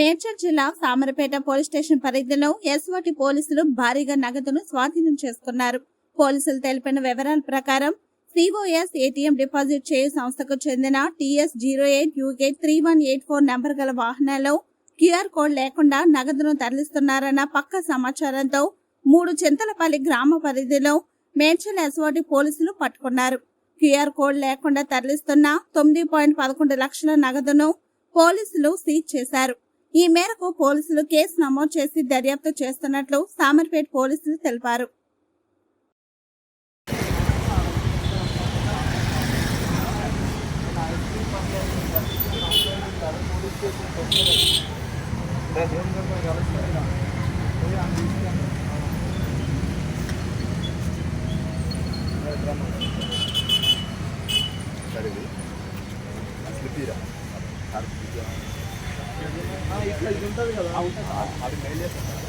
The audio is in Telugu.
మేడ్చల్ జిల్లా సామరపేట పోలీస్ స్టేషన్ పరిధిలో ఎస్ఓటి పోలీసులు భారీగా నగదును స్వాధీనం చేసుకున్నారు. పోలీసులు తెలిపిన వివరాల ప్రకారం సిఓఎస్ ఏటీఎం డిపాజిట్ చేయు సంస్థకు చెందిన TS zero eight UK three one eight four number గల వాహనాల్లో క్యూఆర్ కోడ్ లేకుండా నగదును తరలిస్తున్నారన్న పక్క సమాచారంతో మూడు చింతలపల్లి గ్రామ పరిధిలో మేడ్చల్ ఎస్ఓటి పోలీసులు పట్టుకున్నారు. క్యూఆర్ కోడ్ లేకుండా తరలిస్తున్న తొమ్మిది పాయింట్ పదకొండు లక్షల నగదును పోలీసులు సీజ్ చేశారు. ఈ మేరకు పోలీసులు కేసు నమోదు చేసి దర్యాప్తు చేస్తున్నట్లు సామర్పేట్ పోలీసులు తెలిపారు. సరేది అది మెయిల్ చేస్తాను